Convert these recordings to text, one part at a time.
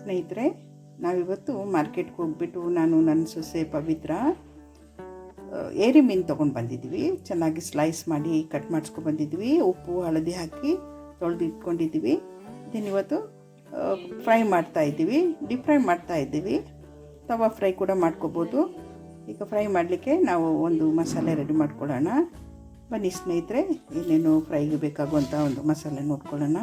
ಸ್ನೇಹಿತರೆ, ನಾವಿವತ್ತು ಮಾರ್ಕೆಟ್ಗೆ ಹೋಗ್ಬಿಟ್ಟು ನಾನು ನನ್ನ ಸೊಸೆ ಪವಿತ್ರ ಏರಿ ಮೀನು ತೊಗೊಂಡು ಬಂದಿದ್ವಿ ಚೆನ್ನಾಗಿ ಸ್ಲೈಸ್ ಮಾಡಿ ಕಟ್ ಮಾಡಿಸ್ಕೊಂಡು ಬಂದಿದ್ವಿ ಉಪ್ಪು, ಹಳದಿ ಹಾಕಿ ತೊಳೆದು ಇಟ್ಕೊಂಡಿದ್ವಿ ಇವತ್ತು ಫ್ರೈ ಮಾಡ್ತಾ ಇದ್ದೀವಿ. ಡೀಪ್ ಫ್ರೈ ಮಾಡ್ತಾ ಇದ್ದೀವಿ. ತವಾ ಫ್ರೈ ಕೂಡ ಮಾಡ್ಕೋಬೋದು. ಈಗ ಫ್ರೈ ಮಾಡಲಿಕ್ಕೆ ನಾವು ಒಂದು ಮಸಾಲೆ ರೆಡಿ ಮಾಡ್ಕೊಳ್ಳೋಣ. ಬನ್ನಿ ಸ್ನೇಹಿತರೆ, ಏನೇನು ಫ್ರೈಗೆ ಬೇಕಾಗುವಂಥ ಒಂದು ಮಸಾಲೆ ನೋಡ್ಕೊಳ್ಳೋಣ.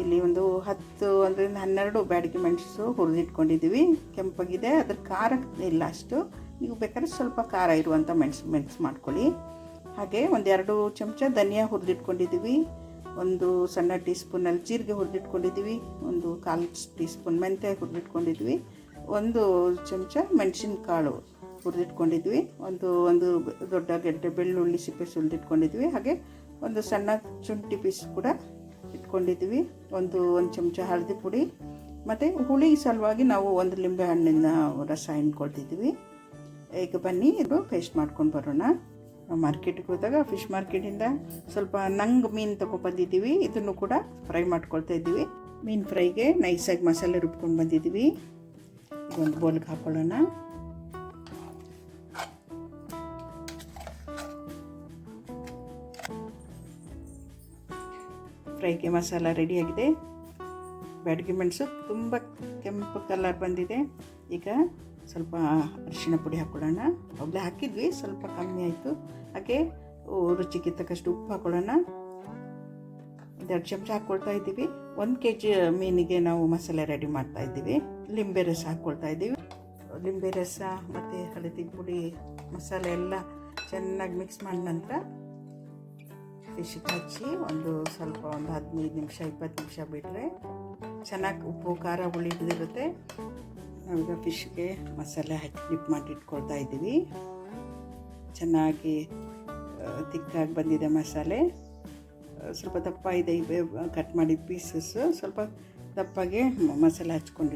ಇಲ್ಲಿ ಒಂದು ಹತ್ತು ಒಂದರಿಂದ ಹನ್ನೆರಡು ಬ್ಯಾಡಿಗೆ ಮೆಣಸು ಹುರಿದಿಟ್ಕೊಂಡಿದ್ದೀವಿ. ಕೆಂಪಾಗಿದೆ. ಅದ್ರ ಖಾರ ಇಲ್ಲ ಅಷ್ಟು. ನೀವು ಬೇಕಾದ್ರೆ ಸ್ವಲ್ಪ ಖಾರ ಇರುವಂಥ ಮೆಣಸು ಮೆಣಸು ಮಾಡ್ಕೊಳ್ಳಿ. ಹಾಗೆ ಒಂದೆರಡು ಚಮಚ ಧನಿಯಾ ಹುರಿದಿಟ್ಕೊಂಡಿದ್ದೀವಿ. ಒಂದು ಸಣ್ಣ ಟೀ ಸ್ಪೂನಲ್ಲಿ ಜೀರಿಗೆ ಹುರಿದಿಟ್ಕೊಂಡಿದ್ದೀವಿ. ಒಂದು ಕಾಲು ಟೀ ಸ್ಪೂನ್ ಮೆಂತ್ಯ ಹುರಿದಿಟ್ಕೊಂಡಿದ್ವಿ ಒಂದು ಚಮಚ ಮೆಣಸಿನಕಾಳು ಹುರಿದಿಟ್ಕೊಂಡಿದ್ವಿ ಒಂದು ಒಂದು ದೊಡ್ಡ ಗೆಡ್ಡೆ ಬೆಳ್ಳುಳ್ಳಿ ಸಿಪ್ಪೆ ಸುಲಿದಿಟ್ಕೊಂಡಿದ್ವಿ ಹಾಗೆ ಒಂದು ಸಣ್ಣ ಶುಂಠಿ ಪೀಸ್ ಕೂಡ ಇಟ್ಕೊಂಡಿದ್ವಿ ಒಂದು ಒಂದು ಚಮಚ ಹಳದಿ ಪುಡಿ. ಮತ್ತು ಹುಳಿ ಸಲುವಾಗಿ ನಾವು ಒಂದು ಲಿಂಬೆ ಹಣ್ಣಿನ ರಸ ಹಿಂಡ್ಕೊಳ್ತಿದ್ವಿ ಈಗ ಬನ್ನಿ, ಇದು ಪೇಸ್ಟ್ ಮಾಡ್ಕೊಂಡು ಬರೋಣ. ಮಾರ್ಕೆಟಿಗೆ ಹೋದಾಗ ಫಿಶ್ ಮಾರ್ಕೆಟಿಂದ ಸ್ವಲ್ಪ ನಂಗ್ ಮೀನು ತೊಗೊಬಂದಿದ್ದೀವಿ ಇದನ್ನು ಕೂಡ ಫ್ರೈ ಮಾಡ್ಕೊಳ್ತಾ ಇದ್ದೀವಿ. ಮೀನು ಫ್ರೈಗೆ ನೈಸಾಗಿ ಮಸಾಲೆ ರುಬ್ಕೊಂಡು ಬಂದಿದ್ದೀವಿ. ಒಂದು ಬೌಲ್ಗೆ ಹಾಕ್ಕೊಳ್ಳೋಣ ಫ್ರೈಗೆ ಮಸಾಲ ರೆಡಿಯಾಗಿದೆ. ಬ್ಯಾಡಗಿ ಮೆಣಸು ತುಂಬ ಕೆಂಪು ಕಲರ್ ಬಂದಿದೆ. ಈಗ ಸ್ವಲ್ಪ ಅರಿಶಿಣ ಪುಡಿ ಹಾಕ್ಕೊಳ್ಳೋಣ. ಅವಾಗಲೇ ಹಾಕಿದ್ವಿ, ಸ್ವಲ್ಪ ಕಮ್ಮಿ ಆಯಿತು. ಹಾಗೆ ರುಚಿಗೆ ತಕ್ಕಷ್ಟು ಉಪ್ಪು ಹಾಕ್ಕೊಳ್ಳೋಣ. ಒಂದೆರಡು ಚಮಚ ಹಾಕ್ಕೊಳ್ತಾ ಇದ್ದೀವಿ. ಒಂದು ಕೆ ಜಿ ಮೀನಿಗೆ ನಾವು ಮಸಾಲೆ ರೆಡಿ ಮಾಡ್ತಾ ಇದ್ದೀವಿ. ಲಿಂಬೆ ರಸ ಹಾಕ್ಕೊಳ್ತಾ ಇದ್ದೀವಿ. ಲಿಂಬೆ ರಸ ಮತ್ತು ಹಳದಿ ಪುಡಿ ಮಸಾಲೆ ಎಲ್ಲ ಚೆನ್ನಾಗಿ ಮಿಕ್ಸ್ ಮಾಡಿದ ನಂತರ ಫಿಶ್ಗೆ ಹಚ್ಚಿ ಒಂದು ಸ್ವಲ್ಪ ಒಂದು ಹದಿನೈದು ನಿಮಿಷ, ಇಪ್ಪತ್ತು ನಿಮಿಷ ಬಿಟ್ಟರೆ ಚೆನ್ನಾಗಿ ಉಪ್ಪು, ಖಾರ ಉಳಿದಿರುತ್ತೆ ನಾವೀಗ ಫಿಶ್ಗೆ ಮಸಾಲೆ ಹಾಕಿ ಡಿಪ್ ಮಾಡಿ ಇಟ್ಕೊಳ್ತಾ ಇದ್ದೀವಿ. ಚೆನ್ನಾಗಿ ತಿಕ್ಕಾಗಿ ಬಂದಿದೆ ಮಸಾಲೆ. ಸ್ವಲ್ಪ ದಪ್ಪ ಇದೆ ಕಟ್ ಮಾಡಿ ಪೀಸಸ್ಸು ಸ್ವಲ್ಪ ದಪ್ಪಗೆ ಮಸಾಲೆ ಹಚ್ಕೊಂಡು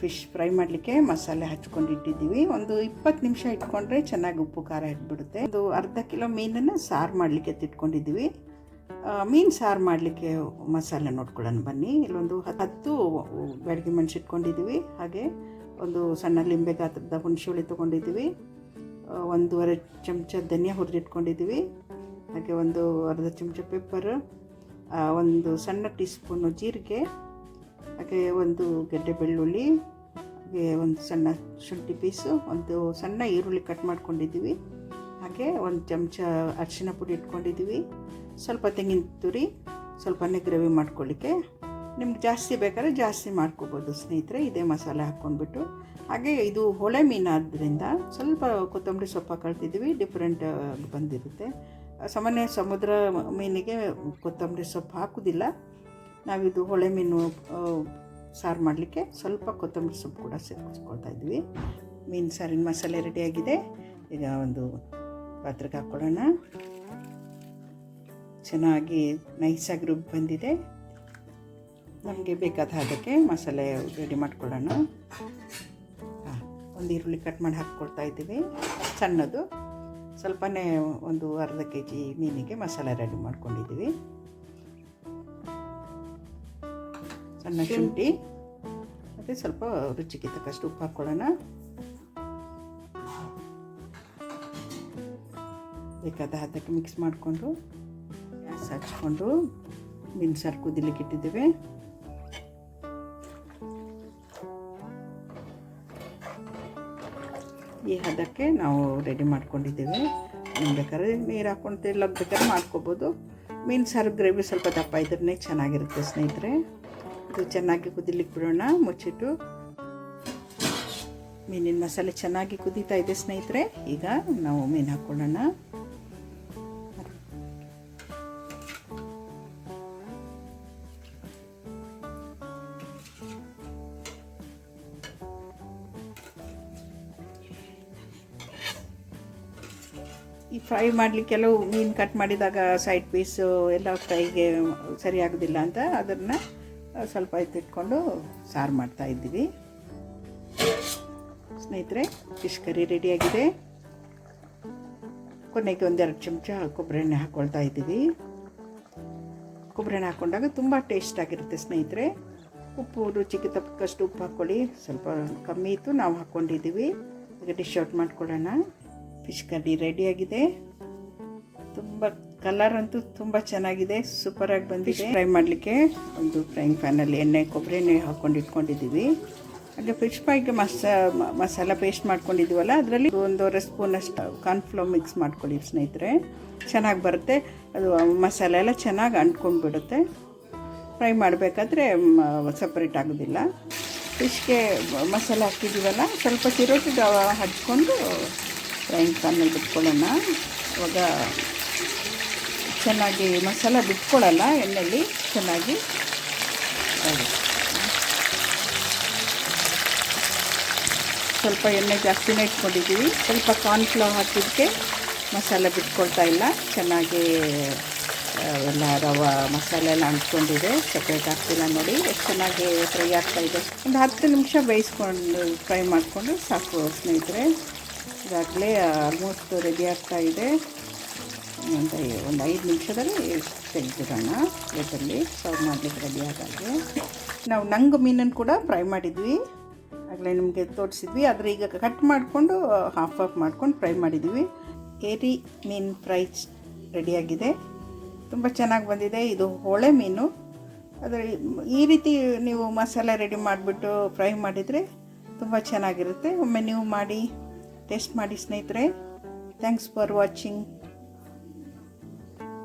ಫಿಶ್ ಫ್ರೈ ಮಾಡಲಿಕ್ಕೆ ಮಸಾಲೆ ಹಚ್ಕೊಂಡು ಇಟ್ಟಿದ್ದೀವಿ ಒಂದು ಇಪ್ಪತ್ತು ನಿಮಿಷ ಇಟ್ಕೊಂಡ್ರೆ ಚೆನ್ನಾಗಿ ಉಪ್ಪು, ಖಾರ ಇದ್ಬಿಡುತ್ತೆ ಒಂದು ಅರ್ಧ ಕಿಲೋ ಮೀನನ್ನು ಸಾರು ಮಾಡಲಿಕ್ಕೆ ತಿಟ್ಕೊಂಡಿದ್ದೀವಿ. ಮೀನು ಸಾರು ಮಾಡಲಿಕ್ಕೆ ಮಸಾಲೆ ನೋಡ್ಕೊಳ್ಳೋಣ ಬನ್ನಿ. ಇಲ್ಲೊಂದು ಹತ್ತು ಬೆಳಗ್ಗೆ ಮೆಣಸು ಇಟ್ಕೊಂಡಿದ್ದೀವಿ. ಹಾಗೆ ಒಂದು ಸಣ್ಣ ಲಿಂಬೆ ಗಾತ್ರದ ಹುಣಸೆಹುಳಿ ತೊಗೊಂಡಿದ್ದೀವಿ. ಒಂದೂವರೆ ಚಮಚ ಧನಿಯಾ ಹುರಿದಿಟ್ಕೊಂಡಿದ್ದೀವಿ ಹಾಗೆ ಒಂದು ಅರ್ಧ ಚಮಚ ಪೆಪ್ಪರ್ ಒಂದು ಸಣ್ಣ ಟೀ ಸ್ಪೂನು ಜೀರಿಗೆ ಹಾಗೆ ಒಂದು ಗೆಡ್ಡೆ ಬೆಳ್ಳುಳ್ಳಿ, ಹಾಗೆ ಒಂದು ಸಣ್ಣ ಶುಂಠಿ ಪೀಸು, ಒಂದು ಸಣ್ಣ ಈರುಳ್ಳಿ ಕಟ್ ಮಾಡ್ಕೊಂಡಿದ್ದೀವಿ. ಹಾಗೆ ಒಂದು ಚಮಚ ಅರಿಶಿನ ಪುಡಿ ಇಟ್ಕೊಂಡಿದ್ದೀವಿ. ಸ್ವಲ್ಪ ತೆಂಗಿನ ತುರಿ ಸ್ವಲ್ಪನೇ ಗ್ರೇವಿ ಮಾಡ್ಕೊಳ್ಳಿಕ್ಕೆ. ನಿಮ್ಗೆ ಜಾಸ್ತಿ ಬೇಕಾದ್ರೆ ಜಾಸ್ತಿ ಮಾಡ್ಕೋಬೋದು ಸ್ನೇಹಿತರೆ, ಇದೇ ಮಸಾಲೆ ಹಾಕ್ಕೊಂಡ್ಬಿಟ್ಟು. ಹಾಗೆ ಇದು ಹೊಳೆ ಮೀನಾದ್ದರಿಂದ ಸ್ವಲ್ಪ ಕೊತ್ತಂಬರಿ ಸೊಪ್ಪು ಕಳ್ತಿದ್ದೀವಿ ಡಿಫ್ರೆಂಟ್ ಬಂದಿರುತ್ತೆ. ಸಾಮಾನ್ಯ ಸಮುದ್ರ ಮೀನಿಗೆ ಕೊತ್ತಂಬರಿ ಸೊಪ್ಪು ಹಾಕೋದಿಲ್ಲ. ನಾವಿದು ಹೊಳೆ ಮೀನು ಸಾರು ಮಾಡಲಿಕ್ಕೆ ಸ್ವಲ್ಪ ಕೊತ್ತಂಬರಿ ಸೊಪ್ಪು ಕೂಡ ಸೇರಿಸ್ಕೊಳ್ತಾ ಇದ್ವಿ. ಮೀನು ಸಾರಿನ ಮಸಾಲೆ ರೆಡಿಯಾಗಿದೆ ಈಗ ಒಂದು ಪಾತ್ರೆಗೆ ಹಾಕ್ಕೊಳ್ಳೋಣ ಚೆನ್ನಾಗಿ ನೈಸಾಗಿ ರುಬ್ಬಿ ಬಂದಿದೆ. ನಮಗೆ ಬೇಕಾದ ಹಾಗೆ ಮಸಾಲೆ ರೆಡಿ ಮಾಡ್ಕೊಳ್ಳೋಣ ಒಂದು ಈರುಳ್ಳಿ ಕಟ್ ಮಾಡಿ ಹಾಕ್ಕೊಳ್ತಾ ಇದ್ದೀವಿ. ಸಣ್ಣದು. ಸ್ವಲ್ಪನೇ ಒಂದು ಅರ್ಧ ಕೆ ಜಿ ಮೀನಿಗೆ ಮಸಾಲೆ ರೆಡಿ ಮಾಡ್ಕೊಂಡಿದ್ದೀವಿ. ಸಣ್ಣ ಶುಂಠಿ ಮತ್ತು ಸ್ವಲ್ಪ ರುಚಿಗೆ ತಕ್ಕಷ್ಟು ಉಪ್ಪು ಹಾಕ್ಕೊಳ್ಳೋಣ. ಬೇಕಾದ ಹದಕ್ಕೆ ಮಿಕ್ಸ್ ಮಾಡಿಕೊಂಡು ಗ್ಯಾಸ್ ಹಚ್ಕೊಂಡು ಮೀನು ಸಾರು ಕುದಿಲಿಕ್ಕೆ ಇಟ್ಟಿದ್ದೇವೆ. ಈ ಹದಕ್ಕೆ ನಾವು ರೆಡಿ ಮಾಡ್ಕೊಂಡಿದ್ದೇವೆ. ನಿಮ್ಗೆ ಬೇಕಾದ್ರೆ ನೀರು ಹಾಕ್ಕೊಂಡು ತೆಳ್ಳಗೆ ಬೇಕಾದ್ರೆ ಮಾಡ್ಕೋಬೋದು. ಮೀನು ಸಾರು ಗ್ರೇವಿ ಸ್ವಲ್ಪ ದಪ್ಪ ಇದ್ರೇ ಚೆನ್ನಾಗಿರುತ್ತೆ ಸ್ನೇಹಿತರೆ. ಇದು ಚೆನ್ನಾಗಿ ಕುದಿಲಿಕ್ಕೆ ಬಿಡೋಣ, ಮುಚ್ಚಿಟ್ಟು ಮೀನಿನ ಮಸಾಲೆ ಚೆನ್ನಾಗಿ ಕುದೀತಾ ಇದೆ ಸ್ನೇಹಿತರೆ. ಈಗ ನಾವು ಮೀನು ಹಾಕ್ಕೊಳ್ಳೋಣ ಈ ಫ್ರೈ ಮಾಡಲಿಕ್ಕೆ ಕೆಲವು ಮೀನು ಕಟ್ ಮಾಡಿದಾಗ ಸೈಡ್ ಪೀಸು ಎಲ್ಲ ಫ್ರೈಗೆ ಸರಿ ಆಗೋದಿಲ್ಲ ಅಂತ ಅದನ್ನು ಸ್ವಲ್ಪ ಎತ್ತಿಟ್ಕೊಂಡು ಸಾರು ಮಾಡ್ತಾ ಇದ್ದೀವಿ. ಸ್ನೇಹಿತರೆ, ಫಿಶ್ ಕರಿ ರೆಡಿಯಾಗಿದೆ ಕೊನೆಗೆ ಒಂದೆರಡು ಚಮಚ ಕೊಬ್ಬರಿ ಎಣ್ಣೆ ಹಾಕ್ಕೊಳ್ತಾ ಇದ್ದೀವಿ. ಕೊಬ್ಬರಿ ಎಣ್ಣೆ ಹಾಕ್ಕೊಂಡಾಗ ತುಂಬ ಟೇಸ್ಟ್ ಆಗಿರುತ್ತೆ ಸ್ನೇಹಿತರೆ. ಉಪ್ಪು ರುಚಿಗೆ ತಪ್ಪಕ್ಕಷ್ಟು ಉಪ್ಪು ಹಾಕ್ಕೊಳ್ಳಿ ಸ್ವಲ್ಪ ಕಮ್ಮಿ ಇತ್ತು, ನಾವು ಹಾಕ್ಕೊಂಡಿದ್ದೀವಿ ಈಗ ಡಿಶ್ ಔಟ್ ಮಾಡ್ಕೊಳ್ಳೋಣ. ಫಿಶ್ ಕರಿ ರೆಡಿಯಾಗಿದೆ ತುಂಬ ಕಲರ್ ಅಂತೂ ತುಂಬ ಚೆನ್ನಾಗಿದೆ ಸೂಪರಾಗಿ ಬಂದಿದೆ. ಫ್ರೈ ಮಾಡಲಿಕ್ಕೆ ಒಂದು ಫ್ರೈಂಗ್ ಪ್ಯಾನಲ್ಲಿ ಎಣ್ಣೆ, ಕೊಬ್ಬರಿ ಎಣ್ಣೆ ಹಾಕ್ಕೊಂಡು ಇಟ್ಕೊಂಡಿದ್ದೀವಿ. ಹಾಗೆ ಫಿಶ್ ಫ್ರೈಗೆ ಮಸ, ಮಸಾಲ ಪೇಸ್ಟ್ ಮಾಡ್ಕೊಂಡಿದ್ದೀವಲ್ಲ, ಅದರಲ್ಲಿ ಒಂದೂವರೆ ಸ್ಪೂನಷ್ಟು ಕಾರ್ನ್ಫ್ಲೋ ಮಿಕ್ಸ್ ಮಾಡ್ಕೊಳ್ಳಿ ಸ್ನೇಹಿತರೆ. ಚೆನ್ನಾಗಿ ಬರುತ್ತೆ. ಅದು ಮಸಾಲೆ ಎಲ್ಲ ಚೆನ್ನಾಗಿ ಅಂಟ್ಕೊಂಡು ಬಿಡುತ್ತೆ ಫ್ರೈ ಮಾಡಬೇಕಾದ್ರೆ ಸಪ್ರೇಟ್ ಆಗೋದಿಲ್ಲ. ಫಿಶ್ಗೆ ಮಸಾಲೆ ಹಾಕಿದ್ದೀವಲ್ಲ, ಸ್ವಲ್ಪ ರವ ಹಚ್ಕೊಂಡು ಫ್ರೈಂಗ್ ಪ್ಯಾನಲ್ಲಿ ಬಿಟ್ಕೊಳ್ಳೋಣ ಇವಾಗ ಚೆನ್ನಾಗಿ ಮಸಾಲ ಬಿಟ್ಕೊಳ್ಳಲ್ಲ ಎಣ್ಣೆಯಲ್ಲಿ ಚೆನ್ನಾಗಿ. ಸ್ವಲ್ಪ ಎಣ್ಣೆ ಜಾಸ್ತಿನೇ ಇಟ್ಕೊಂಡಿದ್ದೀವಿ. ಸ್ವಲ್ಪ ಕಾರ್ನ್ ಕಾರ್ನ್ಫ್ಲವರ್ ಹಾಕಿದ್ದಕ್ಕೆ ಮಸಾಲ ಬಿಟ್ಕೊಳ್ತಾ ಇಲ್ಲ. ಚೆನ್ನಾಗಿ ಎಲ್ಲ ರವ ಮಸಾಲೆ ಎಲ್ಲ ಅಂಟ್ಕೊಂಡಿದೆ. ಸಪ್ರೇಟ್ ಆಗ್ತಿಲ್ಲ ನೋಡಿ. ಎಷ್ಟು ಚೆನ್ನಾಗಿ ಫ್ರೈ ಆಗ್ತಾ ಇದೆ. ಒಂದು ಹತ್ತು ನಿಮಿಷ ಬೇಯಿಸ್ಕೊಂಡು ಫ್ರೈ ಮಾಡಿಕೊಂಡು ಸಾಕು ಸ್ನೇಹಿತರೆ. ಈಗಾಗಲೇ ಆಲ್ಮೋಸ್ಟ್ ರೆಡಿ ಆಗ್ತಾ ಇದೆ. ಒಂದು ಒಂದು ಐದು ನಿಮಿಷದಲ್ಲಿ ತೆಗೆದಿಡೋಣ. ಪ್ಲೇಟಲ್ಲಿ ಸರ್ವ್ ಮಾಡಲಿಕ್ಕೆ ರೆಡಿ ನಾವು ನಂಗೆ ಮೀನನ್ನು ಕೂಡ ಫ್ರೈ ಮಾಡಿದ್ವಿ. ಆಗಲೇ ನಿಮಗೆ ತೋರಿಸಿದ್ವಿ. ಆದರೆ ಈಗ ಕಟ್ ಮಾಡಿಕೊಂಡು ಹಾಫ್ ಆಫ್ ಮಾಡ್ಕೊಂಡು ಫ್ರೈ ಮಾಡಿದ್ವಿ. ಏರಿ ಮೀನು ಫ್ರೈ ರೆಡಿಯಾಗಿದೆ ತುಂಬ ಚೆನ್ನಾಗಿ ಬಂದಿದೆ. ಇದು ಹೊಳೆ ಮೀನು. ಆದರೆ ಈ ರೀತಿ ನೀವು ಮಸಾಲೆ ರೆಡಿ ಮಾಡಿಬಿಟ್ಟು ಫ್ರೈ ಮಾಡಿದರೆ ತುಂಬ ಚೆನ್ನಾಗಿರುತ್ತೆ. ಒಮ್ಮೆ ನೀವು ಮಾಡಿ ಟೇಸ್ಟ್ ಮಾಡಿ ಸ್ನೇಹಿತರೆ. Thanks for watching